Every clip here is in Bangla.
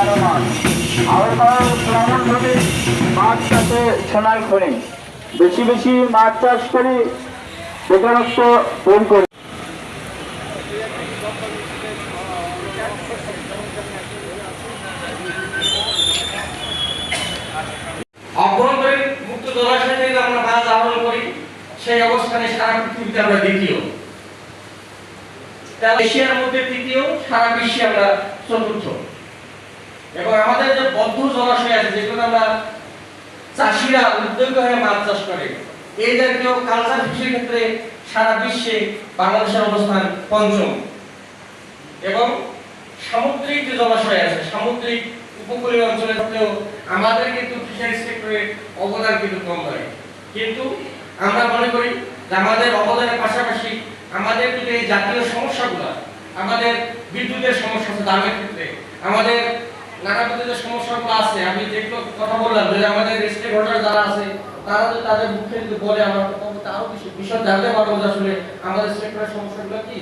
সব- বারো মাস আবার ভ্রমণ ভাবে মাছ চাষে সোনার খনি। বেশি বেশি মাছ চাষ করি, বেকারত্ব দূর করি। অভ্যন্তরীণ মুক্ত জলাশয় থেকে আমরা মাছ আহরণ করি। সেই অবস্থানে সারা পৃথিবীতে আমরা দ্বিতীয়। এশিয়ার মধ্যে তৃতীয়, সারা বিশ্বে আমরা চতুর্থ। এবং আমাদের যে বদ্ধ জলাশয় আছে, যেগুলো আমরা চাষিরা উদ্যোগ হয়ে মাছ চাষ করে এই জাতীয় কালচার ফিশের ক্ষেত্রে সারা বিশ্বে বাংলাদেশের অবস্থান পঞ্চম। এবং সামুদ্রিক যে জলাশয় আছে, সামুদ্রিক উপকূলীয় অঞ্চলে থাকলেও আমাদের কিন্তু ফিশারি সেক্টরে অবদান কিন্তু কম নয় কিন্তু আমরা মনে করি যে আমাদের অবদানের পাশাপাশি আমাদের যদি এই জাতীয় সমস্যাগুলো, আমাদের বিদ্যুতের সমস্যা আছে, দামের ক্ষেত্রে, আমাদের নানাবিধ যে সমস্যাগুলো আছে। আমি যেগুলো কথা বললাম যে আমাদের স্টেক হোল্ডার যারা আছে, তারা যদি তাদের মুখে যদি বলে আমরা তখন আরও বেশি বিষয় জানতে পারব যে আসলে আমাদের সেক্টরের সমস্যাগুলো কি।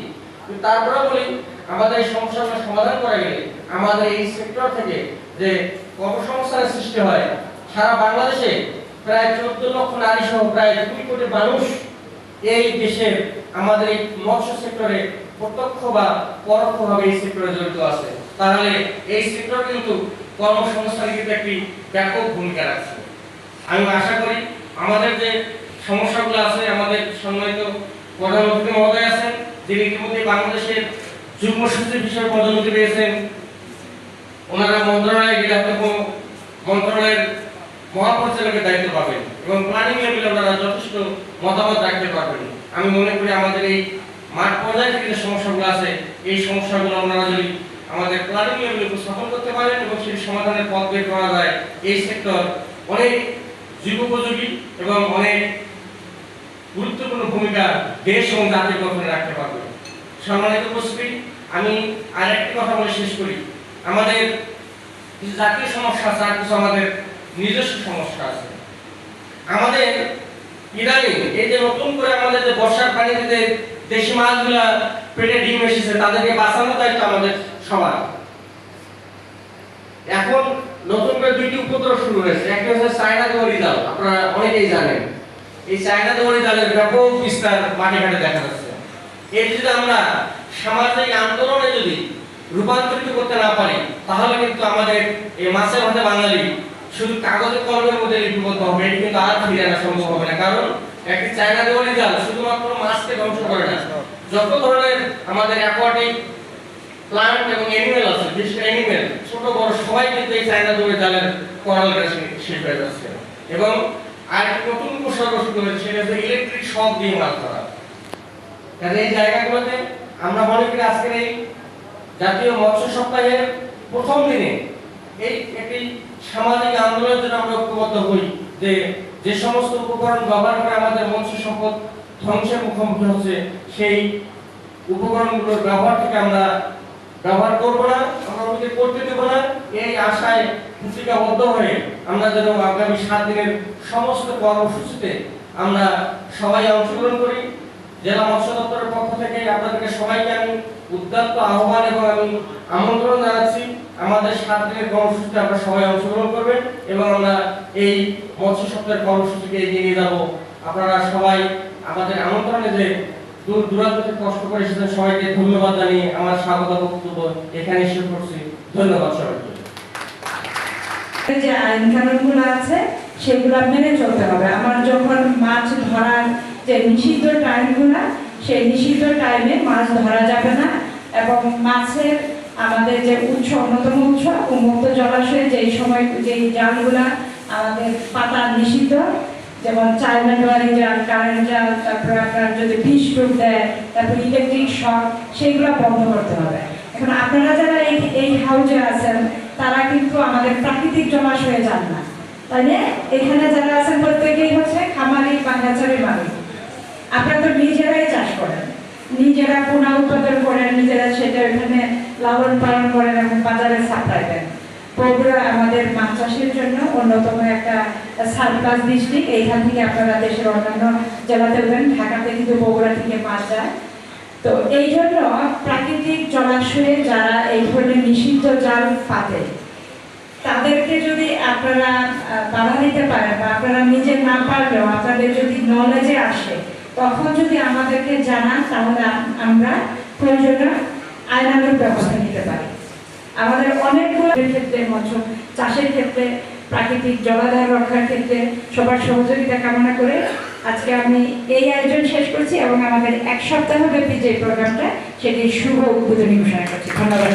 তারপরে বলি, আমাদের এই সমস্যাগুলো সমাধান করা গেলে আমাদের এই সেক্টর থেকে যে কর্মসংস্থানের সৃষ্টি হয়, সারা বাংলাদেশে প্রায় চোদ্দ লক্ষ নারী সহ প্রায় দুই কোটি মানুষ এই দেশের আমাদের এই মৎস্য সেক্টরে প্রত্যক্ষ বা পরোক্ষভাবে এই সেক্টরে জড়িত আছে। তাহলে এই সেক্টর কিন্তু কর্মসংস্থানে কিন্তু একটি ব্যাপক ভূমিকা রাখছে। আমি আশা করি আমাদের যে সমস্যাগুলো আছে, আমাদের সম্মানিত প্রধানমন্ত্রী মহোদয় আছেন, যিনি ইতিমধ্যে বাংলাদেশের যুগ্ম সচিব হিসেবে পদোন্নতি পেয়েছেন, ওনারা মন্ত্রণালয়ে গেলে মন্ত্রণালয়ের মহাপরিচালকের দায়িত্ব পাবেন এবং প্ল্যানিং লেভেলে ওনারা যথেষ্ট মতামত রাখতে পারবেন। আমি মনে করি আমাদের এই মাঠ পর্যায়ে থেকে যে সমস্যাগুলো আছে, এই সমস্যাগুলো ওনারা যদি আমাদের প্ল্যানিং লেভেলে উপস্থাপন করতে পারেন এবং সেই সমাধানের পথ বের করা যায়। এই সেক্টর অনেক যুগোপযোগী এবং অনেক গুরুত্বপূর্ণ ভূমিকা দেশ এবং জাতির গঠনে রাখতে পারবে। সম্মানিত উপস্থিতি, আমি আর একটি কথা বলে শেষ করি। আমাদের কিছু জাতীয় সমস্যা আছে, আর কিছু আমাদের নিজস্ব সমস্যা আছে। আমাদের ইদানিং এই যে নতুন করে আমাদের যে বর্ষার পানিতে দেশি মাছগুলা পেটে ডিম এসেছে, তাদেরকে বাঁচানোর দায়িত্ব আমাদের সবার। এখন নতুন করে দুইটি উপদ্রব শুরু হয়েছে। একটা হচ্ছে চায়না দেওয়ারি জাল আপনারা অনেকেই জানেন। এই চায়না দেওয়ারি জালের ব্যাপক বিস্তার মাঠে ঘাটে দেখা যাচ্ছে। এর যদি আমরা সামাজিক আন্দোলনে যদি রূপান্তরিত করতে না পারি, তাহলে কিন্তু আমাদের এই মাছের ভাতে বাঙালি শুধু কাগজের কলমের মধ্যে লিপিবদ্ধ হবে, এটি কিন্তু আর ফিরে আনা সম্ভব হবে না। কারণ একটি চায়না দেওয়ারি জাল শুধুমাত্র মাছকে ধ্বংস করে না। যত ধরনের আমাদের অ্যাকোয়াটিক প্লান্ট এবং অ্যানিমেল আছে, বিশেষ করে অ্যানিমেল ছোট, বড় সবাই কিন্তু এই চায়না দৌড়ে জালের করাল শেষ হয়ে যাচ্ছে। এবং আরেকটি নতুন উপসর্গ শুরু হয়েছে, সেটা হচ্ছে ইলেকট্রিক শক দিয়ে মাছ ধরা। কাজে এই জায়গাগুলোতে আমরা মনে করি আজকের এই জাতীয় মৎস্য সপ্তাহের প্রথম দিনে এই একটি সামাজিক আন্দোলনের জন্য আমরা ঐক্যবদ্ধ হই যে যে সমস্ত উপকরণ ব্যবহার করে আমাদের মৎস্য সম্পদ ধ্বংসের মুখোমুখি হচ্ছে, সেই উপকরণগুলোর ব্যবহার থেকে আমরা ব্যবহার করব না, আমরা ওদেরকে করতে দেবো না। এই আশায় ভূমিকাবদ্ধ হয়ে আমরা যেন আগামী সাত দিনের সমস্ত কর্মসূচিতে আমরা সবাই অংশগ্রহণ করি। জেলা মৎস্য দপ্তরের পক্ষ থেকে আপনাদেরকে সবাইকে আমি উদ্যত্ত আহ্বান এবং আমি আমন্ত্রণ জানাচ্ছি। আমাদের সাত দিনের কর্মসূচিতে আপনারা সবাই অংশগ্রহণ করবেন এবং আমরা এই মৎস্য সপ্তাহের কর্মসূচিকে এগিয়ে নিয়ে যাব। আপনারা সবাই আমাদের আমন্ত্রণে যে দূর দূরান্ত থেকে কষ্ট করে এসেছেন সবাইকে ধন্যবাদ জানিয়ে আমার স্বাগত বক্তব্য এখানে শেষ করছি। ধন্যবাদ সবাইকে। যে আইন কানুনগুলো আছে, সেগুলো মেনে চলতে হবে। আমার যখন মাছ ধরার যে নিষিদ্ধ টাইমগুলো, সেই নিষিদ্ধ টাইমে মাছ ধরা যাবে না এবং মাছের আমাদের যে উৎস, অন্যতম উৎস, উন্মুক্ত জলাশয়ে যেই সময়, যেই জালগুলা আমাদের পাতা নিষিদ্ধ যেমন জাল কারেন্ট জাল তারপরে আপনার যদি ডুব দেয়, তারপর ইলেকট্রিক শক সেইগুলো বন্ধ করতে হবে। এখন আপনারা যারা এই এই হাউজে আছেন, তারা কিন্তু আমাদের প্রাকৃতিক জমাশ হয়ে যান না। তাই না? এখানে যারা আছেন প্রত্যেকেই হচ্ছে খামারি বাঙ্গাচারি মালিক। আপনারা তো নিজেরাই চাষ করেন। নিজেরা পোনা উৎপাদন করেন, নিজেরা সেটা এখানে লালন পালন করেন এবং বাজারে সাপ্লাই দেন। বগুড়া আমাদের মাছ চাষের জন্য অন্যতম একটা সারপ্লাস ডিস্ট্রিক্ট। এইখান থেকে আপনারা দেশের অন্যান্য জেলাতে দেন ঢাকাতে কিন্তু বগুড়া থেকে মাছ যায়। তো এই জন্য প্রাকৃতিক জলাশয়ে যারা এই ধরনের নিষিদ্ধ জাল পাতে, তাদেরকে যদি আপনারা বাধা দিতে পারেন বা আপনারা নিজে না পারলেও আপনাদের যদি নলেজে আসে, তখন যদি আমাদেরকে জানান, তাহলে আম- আমরা প্রয়োজনীয় আইনানুগ ব্যবস্থা নিতে পারি। আমাদের অনেকগুলো ক্ষেত্রে মৎস্য, চাষের ক্ষেত্রে, প্রাকৃতিক জলাধার রক্ষার ক্ষেত্রে সবার সহযোগিতা কামনা করে আজকে আমি এই আয়োজন শেষ করছি এবং আমাদের এক সপ্তাহ ব্যাপী যে প্রোগ্রামটা, সেটি শুভ উদ্বোধনী ঘোষণা করছি। ধন্যবাদ।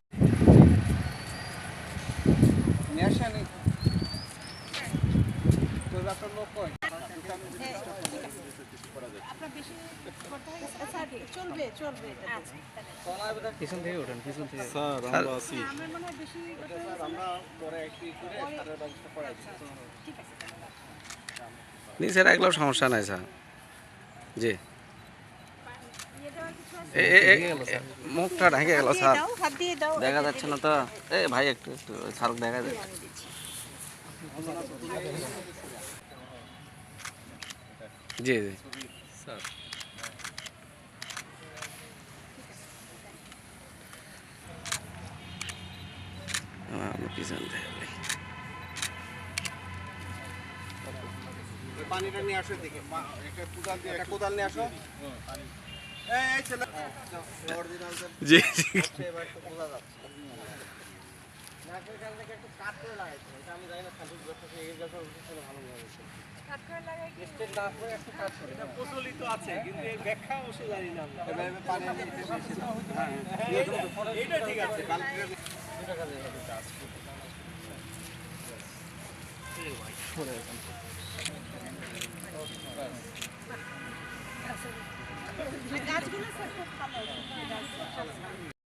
চলবে চলবে। আচ্ছা পিছন থেকে ওঠেন পিছন থেকে স্যার আমরা আছি। আমার মনে হয় বেশি আমরা পরে একটি করে সারের ব্যবস্থা করা ঠিক আছে নিচে রাখলেও সমস্যা নাই স্যার। জি। মুখটা ঢেকে গেল স্যার। দাও হাত দিয়ে দাও দেখা যাচ্ছে না তো। এ ভাই একটু একটু স্যার দেখা যাচ্ছে জি দিচ্ছি স্যার আমি পিছন দেখি পানিটা নিয়ে আসো দেখে একটা কোদাল দিয়ে একটা কোদাল নিয়ে আসো এই ছেলে অরিজিনাল যে এবার তো বোঝা যাচ্ছে। নারকেল গাছটাকে একটু কাট করে লাগাইছে। এটা আমি জানি না খালি যথেষ্ট এই গাছ অবশ্যই ভালো লাগাইছে কাট স্টেট না করে একটু কাট করে এটা আছে হ্যাঁ। কিন্তু এর ব্যাখ্যা অবশ্যই জানি না